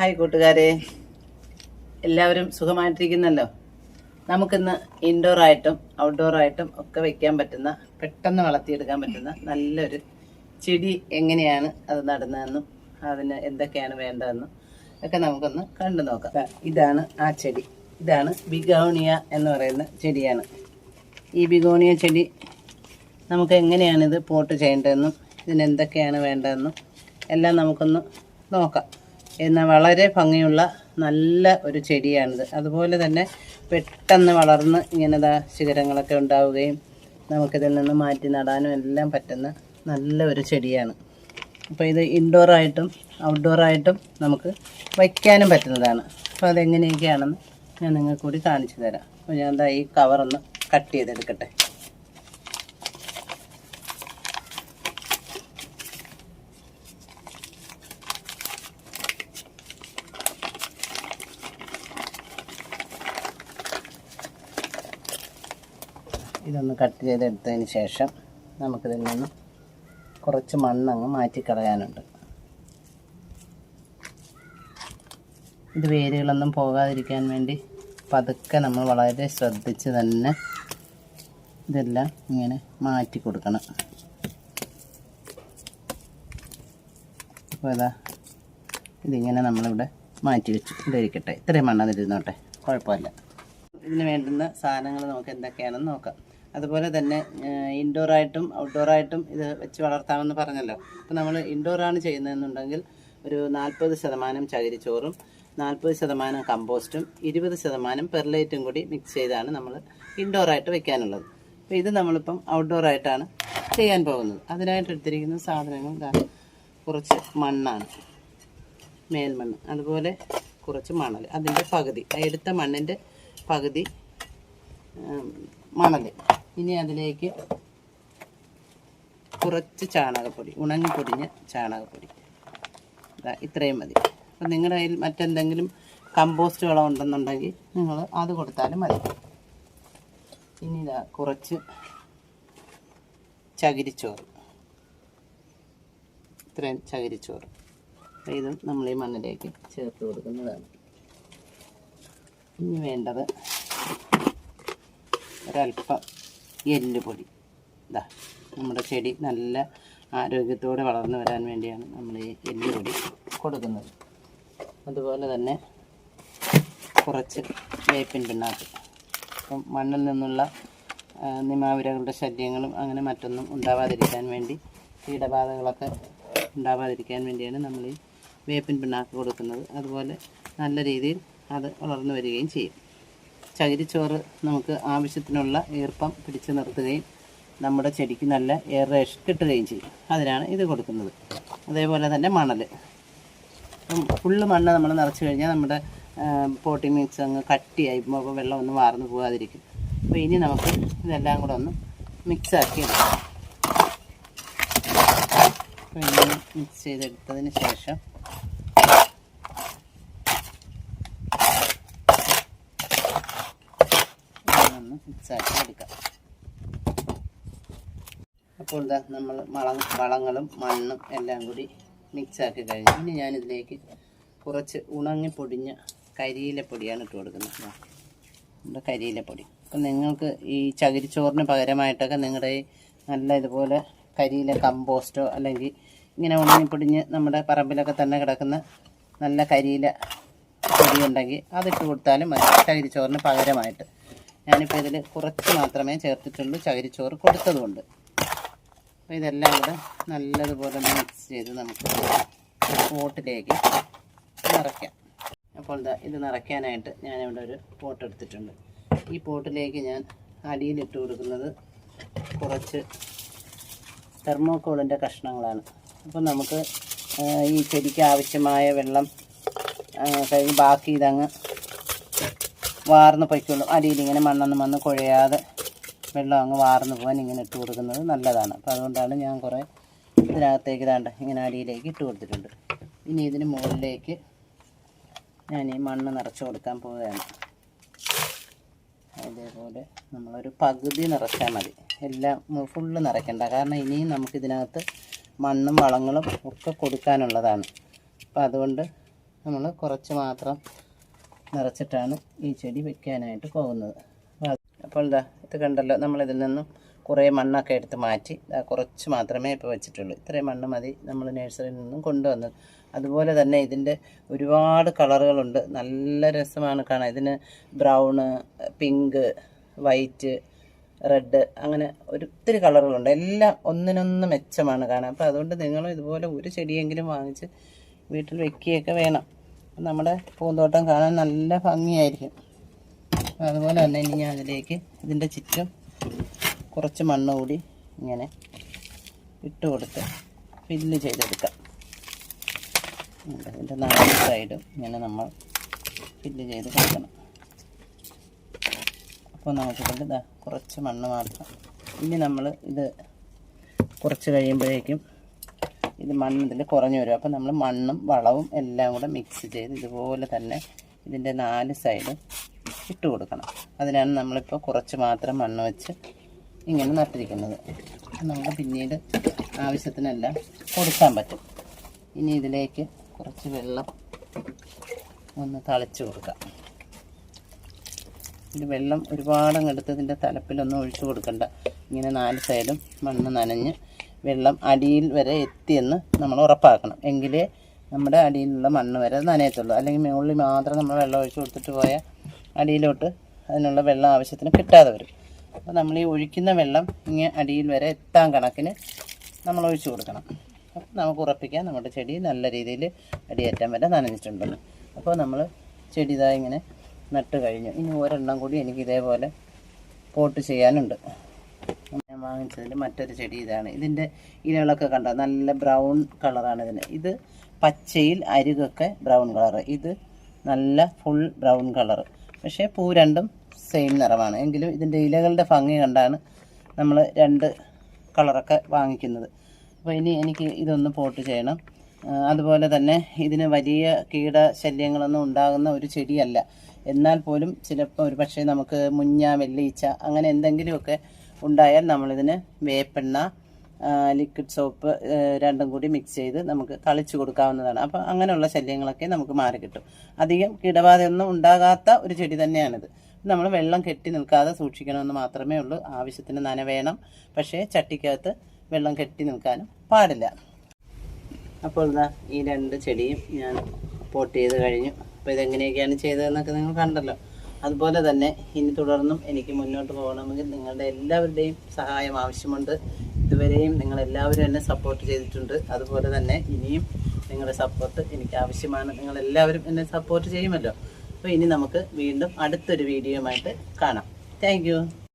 Hi കൂട്ടുകാരെ. എല്ലാവരും സുഖമായിട്ടിരിക്കുന്നല്ലോ? നമുക്കിന്ന് ഇൻഡോർ ആയിട്ടും ഔട്ട്ഡോർ ആയിട്ടും ഒക്കെ വെക്കാൻ പറ്റുന്ന പെട്ടെന്ന് വളർത്തിയെടുക്കാൻ പറ്റുന്ന നല്ലൊരു ചെടി എങ്ങനെയാണ് അത് നടുന്നതെന്നും അതിന് എന്തൊക്കെയാണ് വേണ്ടതെന്നും ഒക്കെ നമുക്കൊന്ന് കണ്ടു നോക്കാം. ഇതാണ് ആ ചെടി. ഇതാണ് ബിഗോണിയ എന്ന് പറയുന്ന ചെടിയാണ്. ഈ ബിഗോണിയ ചെടി നമുക്ക് എങ്ങനെയാണിത് പോട്ട് ചെയ്യേണ്ടതെന്നും ഇതിന് എന്തൊക്കെയാണ് വേണ്ടതെന്നും എല്ലാം നമുക്കൊന്ന് നോക്കാം. എന്നാൽ വളരെ ഭംഗിയുള്ള നല്ല ഒരു ചെടിയാണിത്. അതുപോലെ തന്നെ പെട്ടെന്ന് വളർന്ന് ഇങ്ങനെ ദാ ശിഖരങ്ങളൊക്കെ ഉണ്ടാവുകയും നമുക്കിതിൽ നിന്ന് മാറ്റി നടാനും എല്ലാം പറ്റുന്ന നല്ല ഒരു ചെടിയാണ്. അപ്പോൾ ഇത് ഇൻഡോറായിട്ടും ഔട്ട്ഡോറായിട്ടും നമുക്ക് വയ്ക്കാനും പറ്റുന്നതാണ്. അപ്പോൾ അതെങ്ങനെയൊക്കെയാണെന്ന് ഞാൻ നിങ്ങൾക്ക് കൂടി കാണിച്ചു തരാം. അപ്പോൾ ഞാൻ എന്താ ഈ കവറൊന്ന് കട്ട് ചെയ്തെടുക്കട്ടെ. ഇതൊന്ന് കട്ട് ചെയ്തെടുത്തതിന് ശേഷം നമുക്കിതിൽ നിന്ന് കുറച്ച് മണ്ണങ്ങ് മാറ്റിക്കളയാനുണ്ട്. ഇത് വേരുകളൊന്നും പോകാതിരിക്കാൻ വേണ്ടി പതുക്കെ നമ്മൾ വളരെ ശ്രദ്ധിച്ച് തന്നെ ഇതെല്ലാം ഇങ്ങനെ മാറ്റി കൊടുക്കണം. അപ്പോൾ ഇതാ ഇതിങ്ങനെ നമ്മളിവിടെ മാറ്റി വെച്ചു. ഇതിരിക്കട്ടെ ഇത്രയും മണ്ണതിരുന്നോട്ടെ കുഴപ്പമില്ല. ഇതിന് വേണ്ടുന്ന സാധനങ്ങൾ നമുക്ക് എന്തൊക്കെയാണെന്ന് നോക്കാം. അതുപോലെ തന്നെ ഇൻഡോറായിട്ടും ഔട്ട്ഡോറായിട്ടും ഇത് വെച്ച് വളർത്താമെന്ന് പറഞ്ഞല്ലോ. അപ്പോൾ നമ്മൾ ഇൻഡോറാണ് ചെയ്യുന്നതെന്നുണ്ടെങ്കിൽ ഒരു നാൽപ്പത് ശതമാനം ചകിരിച്ചോറും നാൽപ്പത് ശതമാനം കമ്പോസ്റ്റും ഇരുപത് ശതമാനം പെർലൈറ്റും കൂടി മിക്സ് ചെയ്താണ് നമ്മൾ ഇൻഡോറായിട്ട് വെക്കാനുള്ളത്. അപ്പോൾ ഇത് നമ്മളിപ്പം ഔട്ട്ഡോറായിട്ടാണ് ചെയ്യാൻ പോകുന്നത്. അതിനായിട്ട് എടുത്തിരിക്കുന്ന സാധനങ്ങൾ കുറച്ച് മണ്ണാണ്. മേൽമണ്ണ് അതുപോലെ കുറച്ച് മണൽ അതിന്റെ പകുതി എടുത്ത മണ്ണിന്റെ പകുതി മണൽ ഇനി അതിലേക്ക് കുറച്ച് ചാണകപ്പൊടി ഉണങ്ങിപ്പൊടിഞ്ഞ ചാണകപ്പൊടി. ഇതാ ഇത്രയും മതി. അപ്പം നിങ്ങളുടെ കയ്യിൽ മറ്റെന്തെങ്കിലും കമ്പോസ്റ്റ് വളം ഉണ്ടെന്നുണ്ടെങ്കിൽ നിങ്ങൾ അത് കൊടുത്താലും മതി. ഇനി ഇതാ കുറച്ച് ചകിരിച്ചോറ്. ഇത്രയും ചകിരിച്ചോറ്. ഇതും നമ്മൾ ഈ മണ്ണിലേക്ക് ചേർത്ത് കൊടുക്കുന്നതാണ്. ഇനി വേണ്ടത് ഒരല്പം എല്ലുപൊടി. ഇതാ നമ്മുടെ ചെടി നല്ല ആരോഗ്യത്തോടെ വളർന്നു വരാൻ വേണ്ടിയാണ് നമ്മൾ ഈ എല്ലുപൊടി കൊടുക്കുന്നത്. അതുപോലെ തന്നെ കുറച്ച് വേപ്പിൻ പിണ്ണാക്ക്. അപ്പം മണ്ണിൽ നിന്നുള്ള നിമാവിരകളുടെ ശല്യങ്ങളും അങ്ങനെ മറ്റൊന്നും ഉണ്ടാവാതിരിക്കാൻ വേണ്ടി കീടബാധകളൊക്കെ ഉണ്ടാവാതിരിക്കാൻ വേണ്ടിയാണ് നമ്മൾ ഈ വേപ്പിൻ പിണ്ണാക്ക് കൊടുക്കുന്നത്. അതുപോലെ നല്ല രീതിയിൽ അത് വളർന്നു വരികയും ചെയ്യും. ചകിരിച്ചോറ് നമുക്ക് ആവശ്യത്തിനുള്ള ഈർപ്പം പിടിച്ചു നിർത്തുകയും നമ്മുടെ ചെടിക്ക് നല്ല എയറേഷൻ കിട്ടുകയും ചെയ്യും. അതിനാണ് ഇത് കൊടുക്കുന്നത്. അതേപോലെ തന്നെ മണൽ അപ്പം ഫുള്ള് മണ്ണ് നമ്മൾ നിറച്ച് കഴിഞ്ഞാൽ നമ്മുടെ പോട്ടി മിക്സ് അങ്ങ് കട്ടിയായി പോകുമ്പോൾ വെള്ളം ഒന്നും വാർന്നു പോകാതിരിക്കും. അപ്പോൾ ഇനി നമുക്ക് ഇതെല്ലാം കൂടെ ഒന്ന് മിക്സാക്കി എടുക്കാം. അപ്പോൾ ഇനി മിക്സ് ചെയ്തെടുത്തതിന് ശേഷം ഒന്ന് മിക്സാക്കി എടുക്കാം അപ്പോൾ ഇതാ നമ്മൾ വളം വളങ്ങളും മണ്ണും എല്ലാം കൂടി മിക്സാക്കി കഴിഞ്ഞു ഇനി ഞാനിതിലേക്ക് കുറച്ച് ഉണങ്ങി പൊടിഞ്ഞ കരിയിലപ്പൊടിയാണ് ഇട്ട് കൊടുക്കുന്നത്. നമ്മുടെ കരിയിലപ്പൊടി. അപ്പം നിങ്ങൾക്ക് ഈ ചകിരിച്ചോറിന് പകരമായിട്ടൊക്കെ നിങ്ങളുടെ നല്ല ഇതുപോലെ കരിയില കമ്പോസ്റ്റോ അല്ലെങ്കിൽ ഇങ്ങനെ ഉണങ്ങി പൊടിഞ്ഞ് നമ്മുടെ പറമ്പിലൊക്കെ തന്നെ കിടക്കുന്ന നല്ല കരിയില പൊടി ഉണ്ടെങ്കിൽ അതിട്ട് കൊടുത്താലും മതി. ചകിരിച്ചോറിന് പകരമായിട്ട്. ഞാനിപ്പോൾ ഇതിൽ കുറച്ച് മാത്രമേ ചേർത്തിട്ടുള്ളൂ ചകിരിച്ചോറ് കൊടുത്തതുകൊണ്ട്. അപ്പോൾ ഇതെല്ലാം കൂടെ നല്ലതുപോലെ മിക്സ് ചെയ്ത് നമുക്ക് പോട്ടിലേക്ക് നിറയ്ക്കാം. അപ്പോൾ ഇതാ ഇത് നിറയ്ക്കാനായിട്ട് ഞാനിവിടെ ഒരു പോട്ട് എടുത്തിട്ടുണ്ട്. ഈ പോട്ടിലേക്ക് ഞാൻ അടിയിലിട്ട് കൊടുക്കുന്നത് കുറച്ച് തെർമോക്കോളിന്റെ കഷ്ണങ്ങളാണ്. അപ്പോൾ നമുക്ക് ഈ ചെടിക്ക് ആവശ്യമായ വെള്ളം കഴിഞ്ഞ് ബാക്കി ഇതങ്ങ് വാർന്ന് പൊയ്ക്കുള്ളൂ. അടിയിൽ ഇങ്ങനെ മണ്ണൊന്നും വന്ന് കുഴയാതെ വെള്ളം അങ്ങ് വാർന്ന് പോകാൻ ഇങ്ങനെ ഇട്ട് കൊടുക്കുന്നത് നല്ലതാണ്. അപ്പോൾ അതുകൊണ്ടാണ് ഞാൻ കുറേ ഇതിനകത്തേക്ക് ഇതാണ്ട് ഇങ്ങനെ അടിയിലേക്ക് ഇട്ട് കൊടുത്തിട്ടുണ്ട്. ഇനി ഇതിന് മുകളിലേക്ക് ഞാൻ ഈ മണ്ണ് നിറച്ച് കൊടുക്കാൻ പോവുകയാണ്. അതേപോലെ നമ്മളൊരു പകുതി നിറച്ചാൽ മതി. എല്ലാം ഫുള്ള് നിറയ്ക്കണ്ട. കാരണം ഇനിയും നമുക്ക് ഇതിനകത്ത് മണ്ണും വളങ്ങളും ഒക്കെ കൊടുക്കാനുള്ളതാണ്. അപ്പോൾ അതുകൊണ്ട് നമ്മൾ കുറച്ച് മാത്രം നിറച്ചിട്ടാണ് ഈ ചെടി വെക്കാനായിട്ട് പോകുന്നത്. അപ്പോൾ ഇതാ ഇത് കണ്ടല്ലോ നമ്മളിതിൽ നിന്നും കുറേ മണ്ണൊക്കെ എടുത്ത് മാറ്റി. കുറച്ച് മാത്രമേ ഇപ്പോൾ വെച്ചിട്ടുള്ളൂ. ഇത്രയും മണ്ണ് മതി നമ്മൾ നഴ്സറിയിൽ നിന്നും കൊണ്ടുവന്നത്. അതുപോലെ തന്നെ ഇതിന്റെ ഒരുപാട് കളറുകളുണ്ട്. നല്ല രസമാണ് കാണാൻ. ഇതിന് ബ്രൗണ് പിങ്ക് വൈറ്റ് റെഡ് അങ്ങനെ ഒത്തിരി കളറുകളുണ്ട്. എല്ലാം ഒന്നിനൊന്ന് മെച്ചമാണ് കാണാൻ. അപ്പോൾ അതുകൊണ്ട് നിങ്ങളും ഇതുപോലെ ഒരു ചെടിയെങ്കിലും വാങ്ങിച്ച് വീട്ടിൽ വെക്കുകയൊക്കെ വേണം. നമ്മുടെ പൂന്തോട്ടം കാണാൻ നല്ല ഭംഗിയായിരിക്കും. അതുപോലെ തന്നെ ഇനി ഞാൻ അതിലേക്ക് ഇതിന്റെ ചുറ്റും കുറച്ച് മണ്ണ് കൂടി ഇങ്ങനെ ഇട്ട് കൊടുത്ത് ഫില്ല് ചെയ്തെടുക്കാം. ഇതിന്റെ നാല് സൈഡും ഇങ്ങനെ നമ്മൾ ഫില്ല് ചെയ്ത് കൊടുക്കണം. അപ്പോൾ നമുക്കിതിന്റെ ഇതാ കുറച്ച് മണ്ണ് മാത്രം. ഇനി നമ്മൾ ഇത് കുറച്ച് കഴിയുമ്പോഴേക്കും ഇത് മണ്ണ് ഇതിൽ കുറഞ്ഞു വരും. അപ്പം നമ്മൾ മണ്ണും വളവും എല്ലാം കൂടെ മിക്സ് ചെയ്ത് ഇതുപോലെ തന്നെ ഇതിന്റെ നാല് സൈഡും ഇട്ട് കൊടുക്കണം. അതിനാണ് നമ്മളിപ്പോൾ കുറച്ച് മാത്രം മണ്ണ് വെച്ച് ഇങ്ങനെ നട്ടിരിക്കുന്നത്. നമുക്ക് പിന്നീട് ആവശ്യത്തിനെല്ലാം കൊടുക്കാൻ പറ്റും. ഇനി ഇതിലേക്ക് കുറച്ച് വെള്ളം ഒന്ന് തളിച്ച് കൊടുക്കാം. ഇത് വെള്ളം ഒരുപാടങ്ങെടുത്ത് ഇതിന്റെ തലപ്പിലൊന്നും ഒഴിച്ചു കൊടുക്കണ്ട. ഇങ്ങനെ നാല് സൈഡും മണ്ണ് നനഞ്ഞ് വെള്ളം അടിയിൽ വരെ എത്തിയെന്ന് നമ്മൾ ഉറപ്പാക്കണം. എങ്കിലേ നമ്മുടെ അടിയിലുള്ള മണ്ണ് വരെ നനയത്തുള്ളൂ. അല്ലെങ്കിൽ മുകളിൽ മാത്രം നമ്മൾ വെള്ളം ഒഴിച്ച് കൊടുത്തിട്ട് പോയാൽ അടിയിലോട്ട് അതിനുള്ള വെള്ളം ആവശ്യത്തിന് കിട്ടാതെ വരും. അപ്പോൾ നമ്മൾ ഈ ഒഴിക്കുന്ന വെള്ളം ഇങ്ങനെ അടിയിൽ വരെ എത്താൻ കണക്കിന് നമ്മൾ ഒഴിച്ചു കൊടുക്കണം. അപ്പം നമുക്ക് ഉറപ്പിക്കാം നമ്മുടെ ചെടി നല്ല രീതിയിൽ അടിയേറ്റം വരെ നനഞ്ഞിട്ടുണ്ടെന്ന്. അപ്പോൾ നമ്മൾ ചെടി ഇങ്ങനെ നട്ട് കഴിഞ്ഞു. ഇനി ഒരെണ്ണം കൂടി എനിക്ക് ഇതേപോലെ പോട്ട് ചെയ്യാനുണ്ട്. വാങ്ങിച്ചതിൽ മറ്റൊരു ചെടി ഇതാണ്. ഇതിന്റെ ഇലകളൊക്കെ കണ്ടോ? നല്ല ബ്രൗൺ കളറാണ് ഇതിന്. ഇത് പച്ചയിൽ അരികൊക്കെ ബ്രൗൺ കളർ. ഇത് നല്ല ഫുൾ ബ്രൗൺ കളർ. പക്ഷേ പൂ രണ്ടും സെയിം നിറമാണ്. എങ്കിലും ഇതിന്റെ ഇലകളുടെ ഭംഗി കണ്ടാണ് നമ്മൾ രണ്ട് കളറൊക്കെ വാങ്ങിക്കുന്നത്. അപ്പോൾ ഇനി എനിക്ക് ഇതൊന്ന് പോട്ട് ചെയ്യണം. അതുപോലെ തന്നെ ഇതിന് വലിയ കീടശല്യങ്ങളൊന്നും ഉണ്ടാകുന്ന ഒരു ചെടിയല്ല. എന്നാൽ പോലും ചിലപ്പോൾ ഒരു പക്ഷേ നമുക്ക് മുഞ്ഞ വെള്ളീച്ച അങ്ങനെ എന്തെങ്കിലുമൊക്കെ ഉണ്ടായാൽ നമ്മളിതിന് വേപ്പെണ്ണ ലിക്വിഡ് സോപ്പ് രണ്ടും കൂടി മിക്സ് ചെയ്ത് നമുക്ക് തളിച്ചു കൊടുക്കാവുന്നതാണ്. അപ്പോൾ അങ്ങനെയുള്ള ശല്യങ്ങളൊക്കെ നമുക്ക് മാറി കിട്ടും. അധികം കീടബാധയൊന്നും ഉണ്ടാകാത്ത ഒരു ചെടി തന്നെയാണിത്. നമ്മൾ വെള്ളം കെട്ടി നിൽക്കാതെ സൂക്ഷിക്കണമെന്ന് മാത്രമേ ഉള്ളൂ. ആവശ്യത്തിന് നനവേണം പക്ഷേ ചട്ടിക്കകത്ത് വെള്ളം കെട്ടി നിൽക്കാനും പാടില്ല. അപ്പോൾ ഇതാ ഈ രണ്ട് ചെടിയും ഞാൻ പോട്ട് ചെയ്ത് കഴിഞ്ഞു. അപ്പോൾ ഇതെങ്ങനെയൊക്കെയാണ് ചെയ്തതെന്നൊക്കെ നിങ്ങൾ കണ്ടല്ലോ. അതുപോലെ തന്നെ ഇനി തുടർന്നും എനിക്ക് മുന്നോട്ട് പോകണമെങ്കിൽ നിങ്ങളുടെ എല്ലാവരുടെയും സഹായം ആവശ്യമുണ്ട്. ഇതുവരെയും നിങ്ങൾ എല്ലാവരും എന്നെ സപ്പോർട്ട് ചെയ്തിട്ടുണ്ട്. അതുപോലെ തന്നെ ഇനിയും നിങ്ങളുടെ സപ്പോർട്ട് എനിക്ക് ആവശ്യമാണ്. നിങ്ങൾ എല്ലാവരും എന്നെ സപ്പോർട്ട് ചെയ്യുമല്ലോ. അപ്പോൾ ഇനി നമുക്ക് വീണ്ടും അടുത്തൊരു വീഡിയോയുമായിട്ട് കാണാം. താങ്ക്